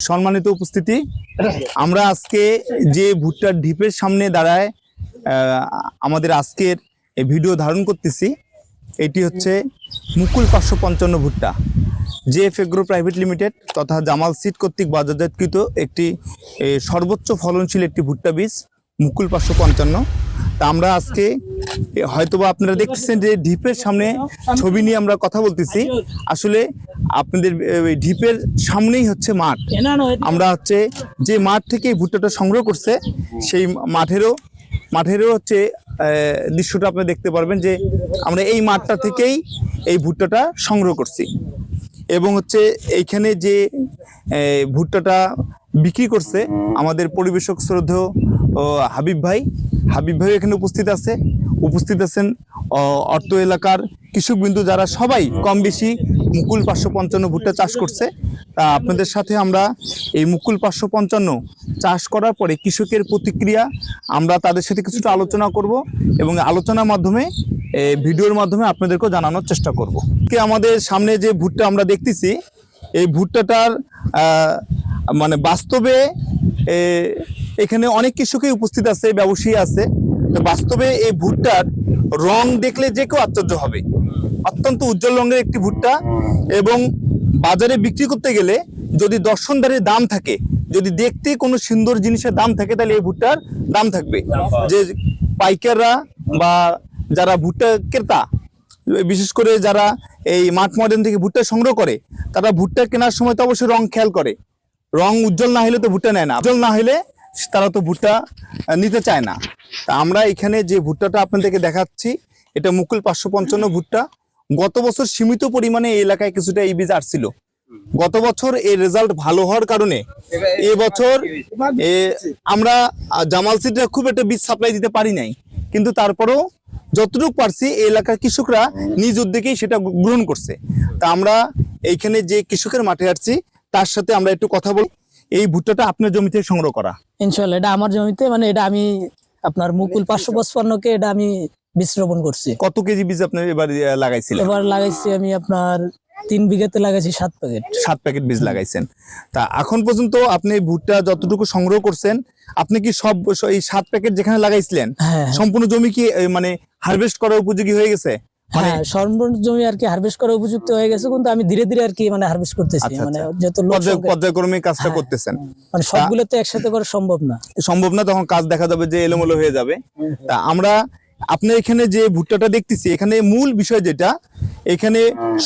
সম্মানিত উপস্থিতি। আমরা আজকে যে ভুট্টার ঢিপের সামনে দাঁড়ায় আমাদের আজকের ভিডিও ধারণ করতেছি, এটি হচ্ছে মুকুল পাঁচশো পঞ্চান্ন ভুট্টা জে এগ্রো প্রাইভেট লিমিটেড তথা জামাল সিট কর্তৃক বাজারজাতকৃত একটি সর্বোচ্চ ফলনশীল একটি ভুট্টা বীজ। মুকুল পাঁচশো পঞ্চান্ন। তা আমরা আজকে হয়তোবা আপনারা দেখতেছেন যে ঢিপের সামনে ছবি নিয়ে আমরা কথা বলতেছি। আসলে আপনাদের ওই ঢিপের সামনেই হচ্ছে মাঠ। আমরা হচ্ছে যে মাঠ থেকে ভুট্টাটা সংগ্রহ করছে সেই মাঠেরও মাঠেরও হচ্ছে দৃশ্যটা আপনি দেখতে পারবেন যে আমরা এই মাঠটা থেকেই এই ভুট্টাটা সংগ্রহ করছি। এবং হচ্ছে এইখানে যে ভুট্টাটা বিক্রি করছে আমাদের পরিবেশক শ্রদ্ধেয় হাবিব ভাই হাবিব ভাই এখানে উপস্থিত আছে। উপস্থিত আছেন অর্থ এলাকার কৃষকবিন্দু যারা সবাই কম বেশি মুকুল পাঁচশো পঞ্চান্ন ভুট্টা চাষ করছে। তা আপনাদের সাথে আমরা এই মুকুল পাঁচশো পঞ্চান্ন চাষ করার পরে কৃষকের প্রতিক্রিয়া আমরা তাদের সাথে কিছুটা আলোচনা করব এবং আলোচনার মাধ্যমে ভিডিওর মাধ্যমে আপনাদেরকেও জানানোর চেষ্টা করব। কে আমাদের সামনে যে ভুট্টা আমরা দেখতেছি, এই ভুট্টাটার মানে বাস্তবে এখানে অনেক কৃষকই উপস্থিত আছে, ব্যবসায়ী আছে। তো বাস্তবে এই ভুট্টার রং দেখলে যে কেউ আশ্চর্য হবে। অত্যন্ত উজ্জ্বল রঙের একটি ভুট্টা এবং বাজারে বিক্রি করতে গেলে যদি দর্শনদারের দাম থাকে, যদি দেখতে কোনো সুন্দর জিনিসের দাম থাকে, তাহলে এই ভুট্টার দাম থাকবে। যে পাইকাররা বা যারা ভুট্টা ক্রেতা, বিশেষ করে যারা এই মাঠ ময়দান থেকে ভুট্টা সংগ্রহ করে, তারা ভুট্টা কেনার সময় তো অবশ্যই রং খেয়াল করে। রং উজ্জ্বল না হলে তো ভুট্টা নেয় না। উজ্জ্বল না হলে তারা তো ভুট্টা নিতে চায় না। তা আমরা এখানে যে ভুট্টাটা আপনাদেরকে দেখাচ্ছি, এটা মুকুল পাঁচশো পঞ্চান্ন ভুট্টা। গত বছর সীমিত পরিমাণে এই এলাকায় কিছুটা এই বীজ আসছিল। গত বছর এই রেজাল্ট ভালো হওয়ার কারণে এ বছর আমরা জামাল সিটে খুব একটা বীজ সাপ্লাই দিতে পারি নাই। কিন্তু তারপরেও যতটুকু পারছি, এই এলাকার কৃষকরা নিজ উদ্যোগেই সেটা গ্রহণ করছে। তা আমরা এইখানে যে কৃষকের মাঠে আসছি, তার সাথে আমরা একটু কথা বলি এই ভুট্টাটা আপনার জমি থেকে সংগ্রহ করা? ইনশাল্লাহ এটা আমার জমিতে মানে এটা আমি আপনার মুকুল পাঁচশো পঁচপান্নকে এটা আমি বিশ্রবণ করছি। কত কেজি বীজ আপনি এবার লাগাইছিলেন? এবার লাগাইছি আমি আপনার তিন বিঘাতে লাগাইছি সাত প্যাকেট সাত প্যাকেট বীজ লাগাইছেন। তা এখন পর্যন্ত আপনি এই ভুট্টা যতটুকু সংগ্রহ করছেন আপনি কি সব এই সাত প্যাকেট যেখানে লাগাইছিলেন হ্যাঁ সম্পূর্ণ জমি কি মানে হারভেস্ট করার উপযোগী হয়ে গেছে? মানে হ্যাঁ সর্বমোট জমি আর কি হারভেস্ট করা উপযুক্ত হয়ে গেছে কিন্তু আমি ধীরে ধীরে আর কি মানে হারভেস্ট করতেছি। আচ্ছা, মানে আচ্ছা। যত পর্যায়ক্রমে কাজটা হ্যাঁ, করতেছেন। মানে সবগুলো তো একসাথে করা সম্ভব না। সম্ভব না তখন কাজ দেখা যাবে যে এলোমেলো হয়ে যাবে। তা আমরা আপনার এখানে যে ভুট্টাটা দেখতেছি এখানে মূল বিষয় যেটা এখানে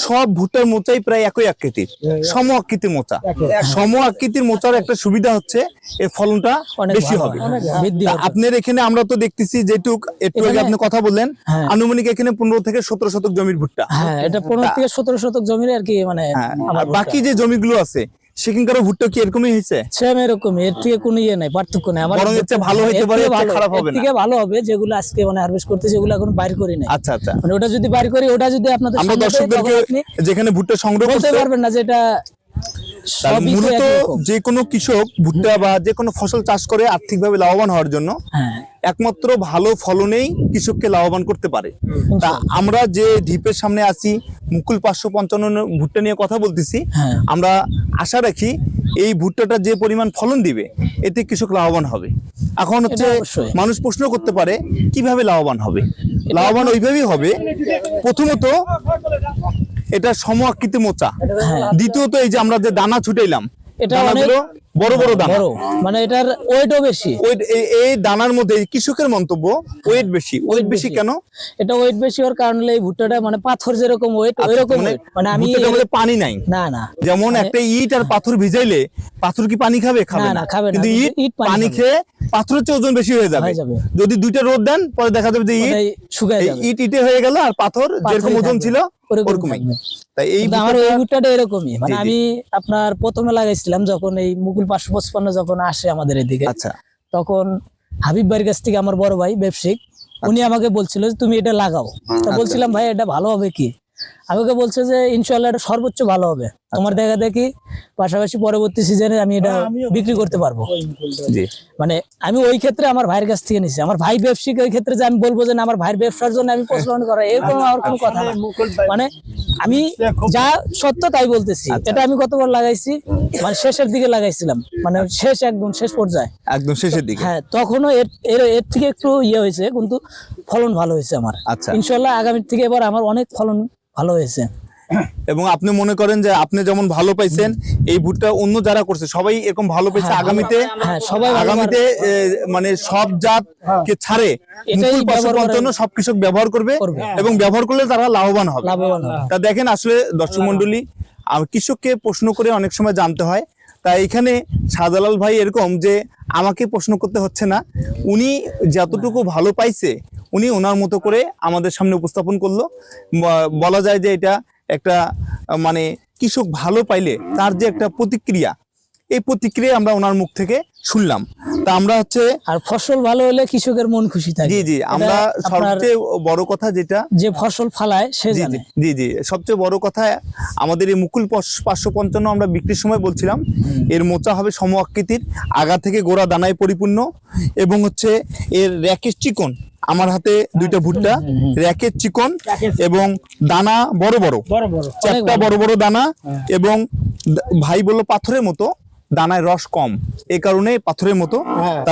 সব ভুট্টার মোচাই প্রায় একই আকৃতির সম আকৃতির মোচা। সম আকৃতির মোচার একটা সুবিধা হচ্ছে এর ফলনটা বেশি হবে। আপনার এখানে আমরা তো দেখতেছি যেটুক একটু আগে আপনি কথা বললেন হ্যাঁ। আনুমানিক এখানে পনেরো থেকে সতেরো শতক জমির ভুট্টা। হ্যাঁ এটা পনেরো থেকে সতেরো শতক জমির আর কি মানে হ্যাঁ, আর বাকি যে জমিগুলো আছে সেখানকার ভুট্টা কি এরকমই হয়েছে? সেম এরকম এর থেকে কোনো ইয়ে নাই পার্থক্য নাই। আমার বরং চেয়ে ভালো হইতে পারে, খারাপ হবে না। থেকে ভালো হবে যেগুলো আজকে মানে হারভেস্ট করতে যেগুলো এখন বাইর করি নাই। আচ্ছা আচ্ছা। মানে ওটা যদি বাইর করি ওটা যদি আপনাদের আমরা দর্শকদেরকে যেখানে ভুট্টা সংগ্রহ করছে পারবেন না যে এটা তার সবই তো মূলত যে কোনো কৃষক ভুট্টা বা যে কোনো ফসল চাষ করে আর্থিকভাবে লাভবান হওয়ার জন্য হ্যাঁ। একমাত্র ভালো ফলনেই কৃষককে লাভবান করতে পারে। তা আমরা যে ঢিপের সামনে আছি মুকুল পাঁচশো পঞ্চান্ন ভুট্টা নিয়ে কথা বলতেছি হ্যাঁ। আমরা আশা রাখি এই ভুট্টাটা যে পরিমাণ ফলন দিবে এতে কৃষক লাভবান হবে। এখন হচ্ছে মানুষ প্রশ্ন করতে পারে কীভাবে লাভবান হবে? লাভবান ওইভাবেই হবে প্রথমত এটা সম আকৃতি মোচা। হ্যাঁ। দ্বিতীয়ত এই যে আমরা যে দানা ছুটাইলাম এটা দানাগুলো বড় বড় দানা। বড়। মানে এটার ওয়েটও বেশি। ওয়েট এই দানার মধ্যে কৃষকের মন্তব্য ওয়েট বেশি। ওয়েট বেশি কেন? এটা ওয়েট বেশি হওয়ার কারণে এই ভুট্টাটা মানে পাথর যেরকম ওয়েট ওই রকম মানে মানে আমি পানি নাই? না না। যেমন একটা ইট আর পাথর ভিজাইলে পাথর কি পানি খাবে? খাবে না, খাবে না। কিন্তু ইট পানি খেয়ে পাথরের চেয়ে ওজন বেশি হয়ে যাবে। যদি দুইটা রোদ দেন পরে দেখা যাবে যে ইট শুকায় যাবে। ইট ইটে হয়ে গেল আর পাথর যেরকম ওজন ছিল ওরকমই। তাই এই আমার এই ভুট্টাটা- এরকমই। মানে। আমি আপনার প্রথমে লাগাইছিলাম যখন এই মুকুল পাঁচশো পঁচপান্ন যখন আসে আমাদের এদিকে। আচ্ছা। তখন হাবিব ভাইয়ের কাছ থেকে আমার বড় ভাই ব্যবসায়িক উনি আমাকে বলছিল যে তুমি এটা লাগাও। তা আচ্ছা। বলছিলাম ভাই এটা ভালো হবে কি? আমাকে বলছে যে ইনশাল্লাহ এটা সর্বোচ্চ ভালো হবে। তোমার দেখা দেখি পাশাপাশি পরবর্তী সিজনে আমি এটা বিক্রি করতে পারব। মানে আমি ওই ক্ষেত্রে আমার ভাইয়ের কাছ থেকে নিছি। আমার ভাই ব্যবসায়িক ওই ক্ষেত্রে যে আমি বলব যে আমার ভাইয়ের ব্যবসার জন্য আমি প্রচলন করা এরকম আমার কোনো কথা না। মানে আমি যা সত্য তাই বলতেছি। এটা আমি কতবার লাগাইছি মানে শেষের দিকে লাগাইছিলাম। মানে শেষ একদম শেষ পর্যায়ে। একদম শেষের দিকে। হ্যাঁ তখনও এর এর এর থেকে একটু ইয়ে হয়েছে কিন্তু ফলন ভালো হয়েছে আমার। আচ্ছা। ইনশাল্লাহ আগামীর থেকে এবার আমার অনেক ফলন ভালো হয়েছে। এবং আপনি মনে করেন যে আপনি যেমন ভালো পাইছেন এই ভুট্টা অন্য যারা করছে সবাই এরকম ভালো পাইছে আগামীতে। হ্যাঁ সবাই আগামীতে মানে সব জাত কে ছাড়ে মুকুল পাঁচশো পঞ্চান্ন সব কৃষক ব্যবহার করবে। এবং ব্যবহার করলে তারা লাভবান হবে। তা দেখেন আসলে দর্শক মন্ডলী কৃষককে প্রশ্ন করে অনেক সময় জানতে হয়। তাই এখানে শাহজালাল ভাই এরকম যে আমাকে প্রশ্ন করতে হচ্ছে না। উনি যতটুকু ভালো পাইছে উনি ওনার মতো করে আমাদের সামনে উপস্থাপন করল। বলা যায় যে এটা একটা মানে কৃষক ভালো পাইলে তার যে একটা প্রতিক্রিয়া এই প্রতিক্রিয়া আমরা ওনার মুখ থেকে শুনলাম। তা আমরা হচ্ছে আর ফসল ভালো হলে কৃষকের মন খুশি থাকে। জি জি আমরা সবচেয়ে বড় কথা যেটা যে ফসল ফালায় সে জি জানে। জি জি সবচেয়ে বড় কথা আমাদের এই মুকুল পাঁচ- পাঁচশো পঞ্চান্ন আমরা বিক্রির সময় বলছিলাম। এর মোচা হবে সম আকৃতির আগা থেকে গোড়া দানায় পরিপূর্ণ এবং হচ্ছে এর র্যাকের চিকন আমার হাতে দুইটা ভুট্টা র্যাকের চিকন এবং দানা বড় বড়। চারটা বড়। বড় দানা এবং ভাই বলল পাথরের মতো দানায় রস কম। এ কারণে পাথরের মতো তা